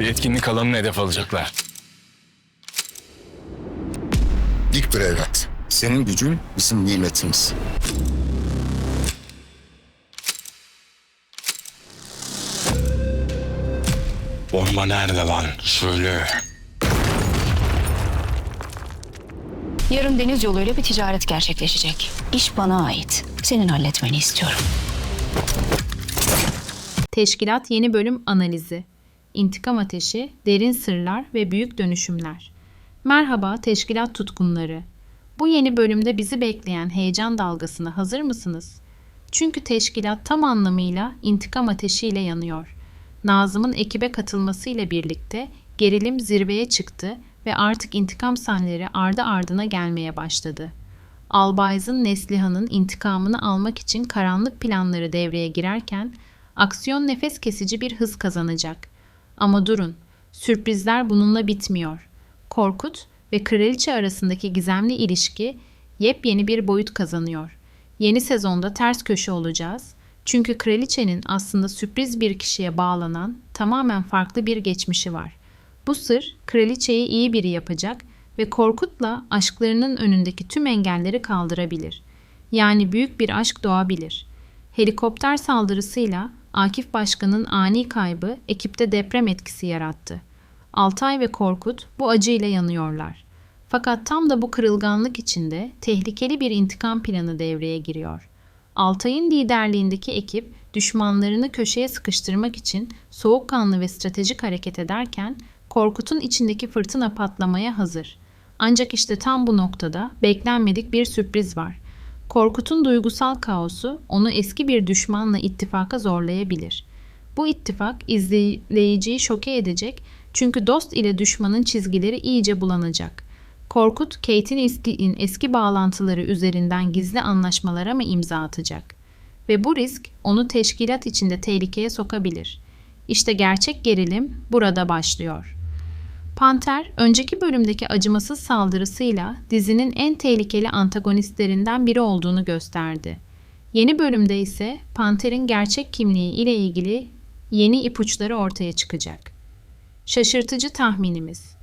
Bir etkinlik alanını hedef alacaklar. Dik dur evlat. Senin gücün bizim nimetimiz. Bomba nerede lan? Söyle. Yarın deniz yoluyla bir ticaret gerçekleşecek. İş bana ait. Senin halletmeni istiyorum. Teşkilat Yeni Bölüm Analizi İntikam Ateşi, Derin Sırlar ve Büyük Dönüşümler Merhaba Teşkilat Tutkunları. Bu yeni bölümde bizi bekleyen heyecan dalgasına hazır mısınız? Çünkü teşkilat tam anlamıyla intikam ateşiyle yanıyor. Nazım'ın ekibe katılmasıyla birlikte gerilim zirveye çıktı ve artık intikam sahneleri ardı ardına gelmeye başladı. Albayz'ın Neslihan'ın intikamını almak için karanlık planları devreye girerken aksiyon nefes kesici bir hız kazanacak. Ama durun, sürprizler bununla bitmiyor. Korkut ve kraliçe arasındaki gizemli ilişki yepyeni bir boyut kazanıyor. Yeni sezonda ters köşe olacağız. Çünkü kraliçenin aslında sürpriz bir kişiye bağlanan tamamen farklı bir geçmişi var. Bu sır kraliçeyi iyi biri yapacak ve Korkut'la aşklarının önündeki tüm engelleri kaldırabilir. Yani büyük bir aşk doğabilir. Helikopter saldırısıyla Akif Başkan'ın ani kaybı ekipte deprem etkisi yarattı. Altay ve Korkut bu acıyla yanıyorlar. Fakat tam da bu kırılganlık içinde tehlikeli bir intikam planı devreye giriyor. Altay'ın liderliğindeki ekip düşmanlarını köşeye sıkıştırmak için soğukkanlı ve stratejik hareket ederken Korkut'un içindeki fırtına patlamaya hazır. Ancak işte tam bu noktada beklenmedik bir sürpriz var. Korkut'un duygusal kaosu onu eski bir düşmanla ittifaka zorlayabilir. Bu ittifak izleyiciyi şoke edecek çünkü dost ile düşmanın çizgileri iyice bulanacak. Korkut, Kate'in eski, eski bağlantıları üzerinden gizli anlaşmalara mı imza atacak? Ve bu risk onu teşkilat içinde tehlikeye sokabilir. İşte gerçek gerilim burada başlıyor. Panter, önceki bölümdeki acımasız saldırısıyla dizinin en tehlikeli antagonistlerinden biri olduğunu gösterdi. Yeni bölümde ise Panter'in gerçek kimliği ile ilgili yeni ipuçları ortaya çıkacak. Şaşırtıcı tahminimiz.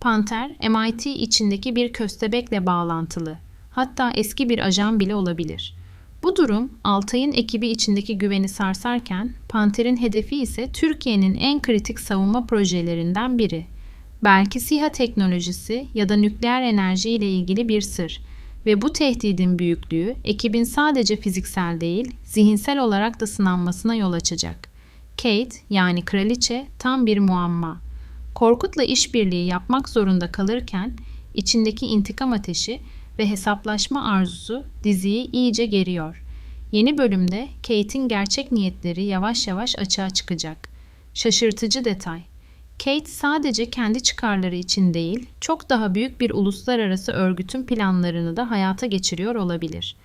Panter, MIT içindeki bir köstebekle bağlantılı. Hatta eski bir ajan bile olabilir. Bu durum Altay'ın ekibi içindeki güveni sarsarken Panter'in hedefi ise Türkiye'nin en kritik savunma projelerinden biri. Belki SİHA teknolojisi ya da nükleer enerji ile ilgili bir sır ve bu tehdidin büyüklüğü ekibin sadece fiziksel değil, zihinsel olarak da sınanmasına yol açacak. Kate yani kraliçe tam bir muamma. Korkut'la işbirliği yapmak zorunda kalırken içindeki intikam ateşi ve hesaplaşma arzusu diziyi iyice geriyor. Yeni bölümde Kate'in gerçek niyetleri yavaş yavaş açığa çıkacak. Şaşırtıcı detay. Kate sadece kendi çıkarları için değil, çok daha büyük bir uluslararası örgütün planlarını da hayata geçiriyor olabilir.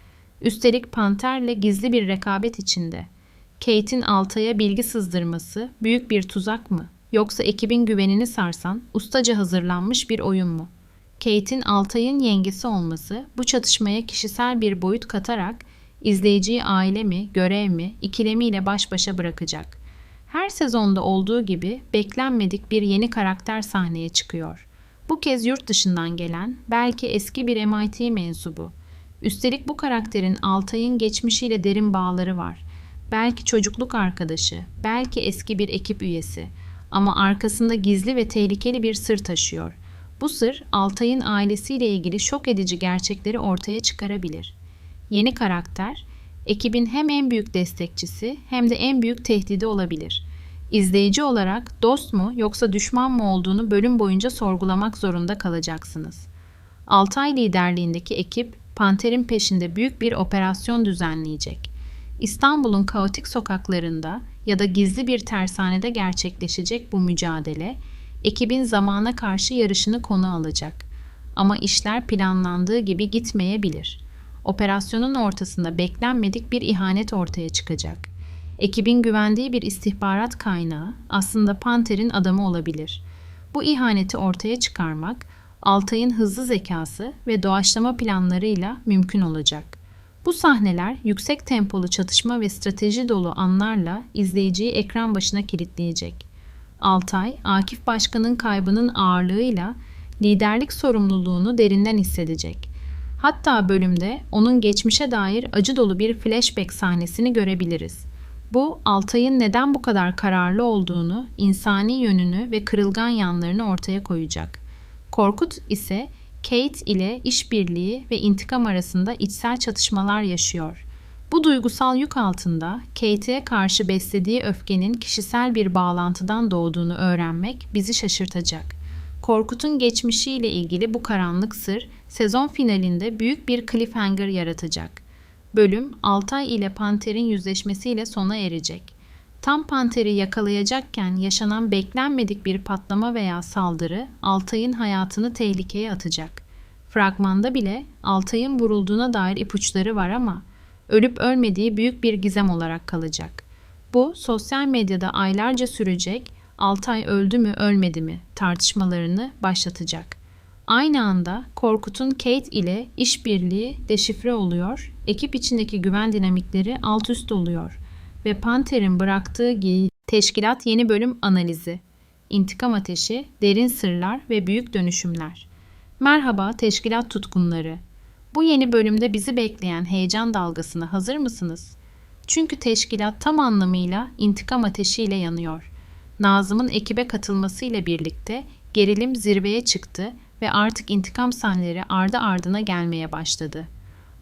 Üstelik Panter'le gizli bir rekabet içinde. Kate'in Altay'a bilgi sızdırması büyük bir tuzak mı? Yoksa ekibin güvenini sarsan ustaca hazırlanmış bir oyun mu? Kate'in Altay'ın yengesi olması bu çatışmaya kişisel bir boyut katarak izleyiciyi aile mi, görev mi ikilemiyle baş başa bırakacak. Her sezonda olduğu gibi beklenmedik bir yeni karakter sahneye çıkıyor. Bu kez yurt dışından gelen, belki eski bir MIT mensubu. Üstelik bu karakterin Altay'ın geçmişiyle derin bağları var. Belki çocukluk arkadaşı, belki eski bir ekip üyesi ama arkasında gizli ve tehlikeli bir sır taşıyor. Bu sır Altay'ın ailesiyle ilgili şok edici gerçekleri ortaya çıkarabilir. Yeni karakter, ekibin hem en büyük destekçisi hem de en büyük tehdidi olabilir. İzleyici olarak dost mu yoksa düşman mı olduğunu bölüm boyunca sorgulamak zorunda kalacaksınız. Altay liderliğindeki ekip Panter'in peşinde büyük bir operasyon düzenleyecek. İstanbul'un kaotik sokaklarında ya da gizli bir tersanede gerçekleşecek bu mücadele, ekibin zamana karşı yarışını konu alacak. Ama işler planlandığı gibi gitmeyebilir. Operasyonun ortasında beklenmedik bir ihanet ortaya çıkacak. Ekibin güvendiği bir istihbarat kaynağı aslında Panter'in adamı olabilir. Bu ihaneti ortaya çıkarmak Altay'ın hızlı zekası ve doğaçlama planlarıyla mümkün olacak. Bu sahneler yüksek tempolu çatışma ve strateji dolu anlarla izleyiciyi ekran başına kilitleyecek. Altay, Akif Başkan'ın kaybının ağırlığıyla liderlik sorumluluğunu derinden hissedecek. Hatta bölümde onun geçmişe dair acı dolu bir flashback sahnesini görebiliriz. Bu Altay'ın neden bu kadar kararlı olduğunu, insani yönünü ve kırılgan yanlarını ortaya koyacak. Korkut ise Kate ile işbirliği ve intikam arasında içsel çatışmalar yaşıyor. Bu duygusal yük altında Kate'e karşı beslediği öfkenin kişisel bir bağlantıdan doğduğunu öğrenmek bizi şaşırtacak. Korkut'un geçmişiyle ilgili bu karanlık sır sezon finalinde büyük bir cliffhanger yaratacak. Bölüm Altay ile Panter'in yüzleşmesiyle sona erecek. Tam Panter'i yakalayacakken yaşanan beklenmedik bir patlama veya saldırı Altay'ın hayatını tehlikeye atacak. Fragmanda bile Altay'ın vurulduğuna dair ipuçları var ama ölüp ölmediği büyük bir gizem olarak kalacak. Bu sosyal medyada aylarca sürecek Altay öldü mü ölmedi mi tartışmalarını başlatacak. Aynı anda Korkut'un Kate ile işbirliği deşifre oluyor, ekip içindeki güven dinamikleri alt üst oluyor ve Panter'in bıraktığı gi- teşkilat yeni bölüm analizi, intikam ateşi, derin sırlar ve büyük dönüşümler. Merhaba teşkilat tutkunları. Bu yeni bölümde bizi bekleyen heyecan dalgasına hazır mısınız? Çünkü teşkilat tam anlamıyla intikam ateşiyle yanıyor. Nazım'ın ekibe katılmasıyla birlikte gerilim zirveye çıktı ve artık intikam sahneleri ardı ardına gelmeye başladı.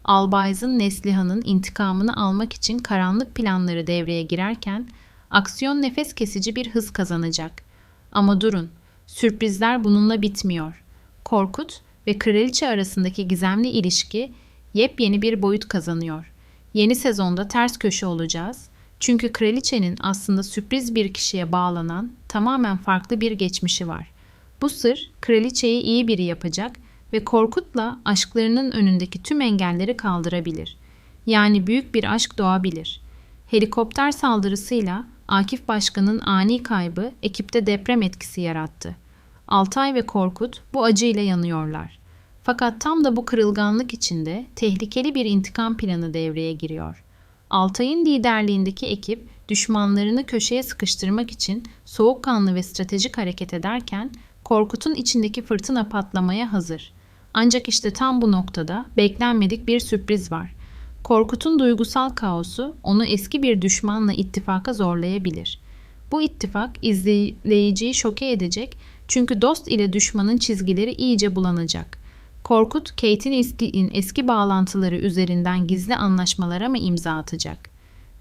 Albayz'ın Neslihan'ın intikamını almak için karanlık planları devreye girerken aksiyon nefes kesici bir hız kazanacak. Ama durun, sürprizler bununla bitmiyor. Korkut ve kraliçe arasındaki gizemli ilişki yepyeni bir boyut kazanıyor. Yeni sezonda ters köşe olacağız. Çünkü kraliçenin aslında sürpriz bir kişiye bağlanan tamamen farklı bir geçmişi var. Bu sır kraliçeyi iyi biri yapacak ve Korkut'la aşklarının önündeki tüm engelleri kaldırabilir. Yani büyük bir aşk doğabilir. Helikopter saldırısıyla Akif Başkan'ın ani kaybı ekipte deprem etkisi yarattı. Altay ve Korkut bu acıyla yanıyorlar. Fakat tam da bu kırılganlık içinde tehlikeli bir intikam planı devreye giriyor. Altay'ın liderliğindeki ekip düşmanlarını köşeye sıkıştırmak için soğukkanlı ve stratejik hareket ederken Korkut'un içindeki fırtına patlamaya hazır. Ancak işte tam bu noktada beklenmedik bir sürpriz var. Korkut'un duygusal kaosu onu eski bir düşmanla ittifaka zorlayabilir. Bu ittifak izleyiciyi şoke edecek çünkü dost ile düşmanın çizgileri iyice bulanacak. Korkut, Kate'in eski, eski bağlantıları üzerinden gizli anlaşmalara mı imza atacak?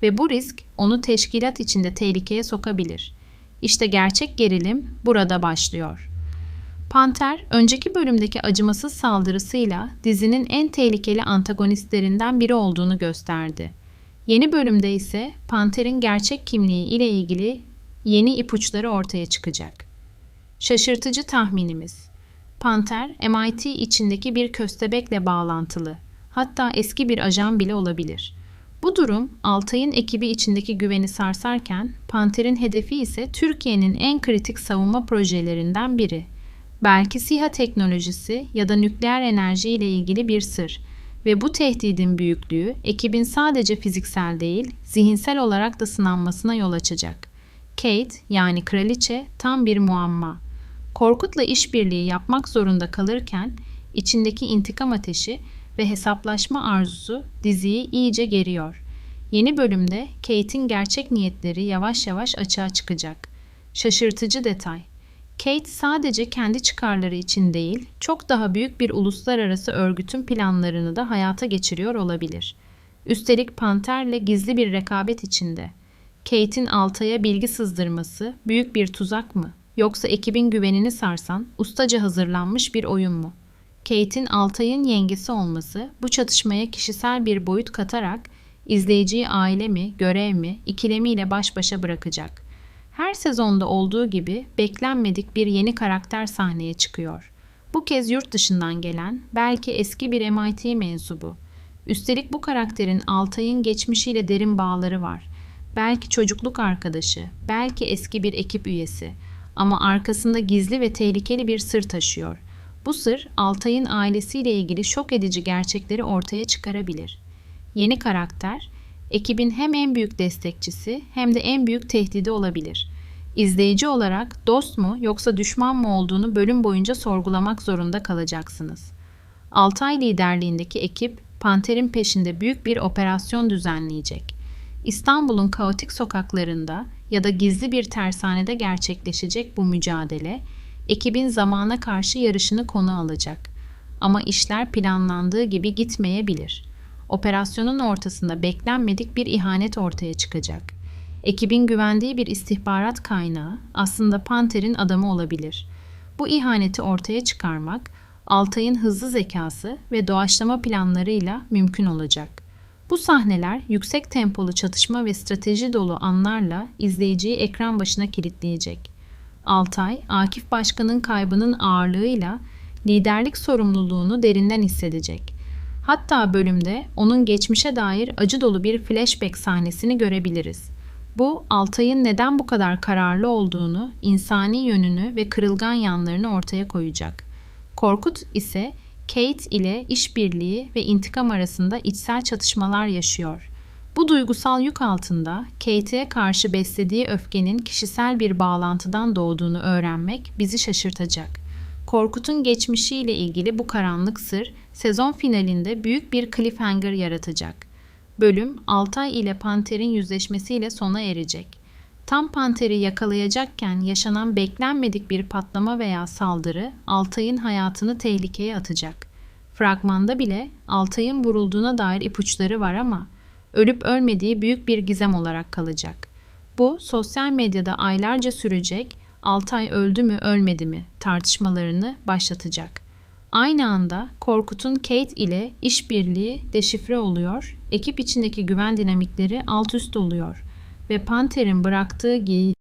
Ve bu risk onu teşkilat içinde tehlikeye sokabilir. İşte gerçek gerilim burada başlıyor. Panter, önceki bölümdeki acımasız saldırısıyla dizinin en tehlikeli antagonistlerinden biri olduğunu gösterdi. Yeni bölümde ise Panter'in gerçek kimliği ile ilgili yeni ipuçları ortaya çıkacak. Şaşırtıcı tahminimiz. Panter, MIT içindeki bir köstebekle bağlantılı. Hatta eski bir ajan bile olabilir. Bu durum Altay'ın ekibi içindeki güveni sarsarken Panter'in hedefi ise Türkiye'nin en kritik savunma projelerinden biri. Belki SİHA teknolojisi ya da nükleer enerji ile ilgili bir sır ve bu tehdidin büyüklüğü ekibin sadece fiziksel değil, zihinsel olarak da sınanmasına yol açacak. Kate yani kraliçe tam bir muamma. Korkut'la işbirliği yapmak zorunda kalırken içindeki intikam ateşi ve hesaplaşma arzusu diziyi iyice geriyor. Yeni bölümde Kate'in gerçek niyetleri yavaş yavaş açığa çıkacak. Şaşırtıcı detay. Kate sadece kendi çıkarları için değil, çok daha büyük bir uluslararası örgütün planlarını da hayata geçiriyor olabilir. Üstelik Panter'le gizli bir rekabet içinde. Kate'in Altay'a bilgi sızdırması büyük bir tuzak mı? Yoksa ekibin güvenini sarsan ustaca hazırlanmış bir oyun mu? Kate'in Altay'ın yengesi olması bu çatışmaya kişisel bir boyut katarak izleyiciyi aile mi, görev mi ikilemiyle baş başa bırakacak. Her sezonda olduğu gibi beklenmedik bir yeni karakter sahneye çıkıyor. Bu kez yurt dışından gelen, belki eski bir MIT mensubu. Üstelik bu karakterin Altay'ın geçmişiyle derin bağları var. Belki çocukluk arkadaşı, belki eski bir ekip üyesi ama arkasında gizli ve tehlikeli bir sır taşıyor. Bu sır Altay'ın ailesiyle ilgili şok edici gerçekleri ortaya çıkarabilir. Yeni karakter, ekibin hem en büyük destekçisi hem de en büyük tehdidi olabilir. İzleyici olarak dost mu yoksa düşman mı olduğunu bölüm boyunca sorgulamak zorunda kalacaksınız. Altay liderliğindeki ekip Panter'in peşinde büyük bir operasyon düzenleyecek. İstanbul'un kaotik sokaklarında ya da gizli bir tersanede gerçekleşecek bu mücadele, ekibin zamana karşı yarışını konu alacak. Ama işler planlandığı gibi gitmeyebilir. Operasyonun ortasında beklenmedik bir ihanet ortaya çıkacak. Ekibin güvendiği bir istihbarat kaynağı aslında Panter'in adamı olabilir. Bu ihaneti ortaya çıkarmak Altay'ın hızlı zekası ve doğaçlama planlarıyla mümkün olacak. Bu sahneler yüksek tempolu çatışma ve strateji dolu anlarla izleyiciyi ekran başına kilitleyecek. Altay, Akif Başkan'ın kaybının ağırlığıyla liderlik sorumluluğunu derinden hissedecek. Hatta bölümde onun geçmişe dair acı dolu bir flashback sahnesini görebiliriz. Bu Altay'ın neden bu kadar kararlı olduğunu, insani yönünü ve kırılgan yanlarını ortaya koyacak. Korkut ise Kate ile işbirliği ve intikam arasında içsel çatışmalar yaşıyor. Bu duygusal yük altında Kate'e karşı beslediği öfkenin kişisel bir bağlantıdan doğduğunu öğrenmek bizi şaşırtacak. Korkut'un geçmişiyle ilgili bu karanlık sır sezon finalinde büyük bir cliffhanger yaratacak. Bölüm Altay ile Panter'in yüzleşmesiyle sona erecek. Tam Panter'i yakalayacakken yaşanan beklenmedik bir patlama veya saldırı Altay'ın hayatını tehlikeye atacak. Fragmanda bile Altay'ın vurulduğuna dair ipuçları var ama ölüp ölmediği büyük bir gizem olarak kalacak. Bu sosyal medyada aylarca sürecek Altay öldü mü ölmedi mi tartışmalarını başlatacak. Aynı anda Korkut'un Kate ile işbirliği deşifre oluyor, ekip içindeki güven dinamikleri alt üst oluyor ve Panter'in bıraktığı gi-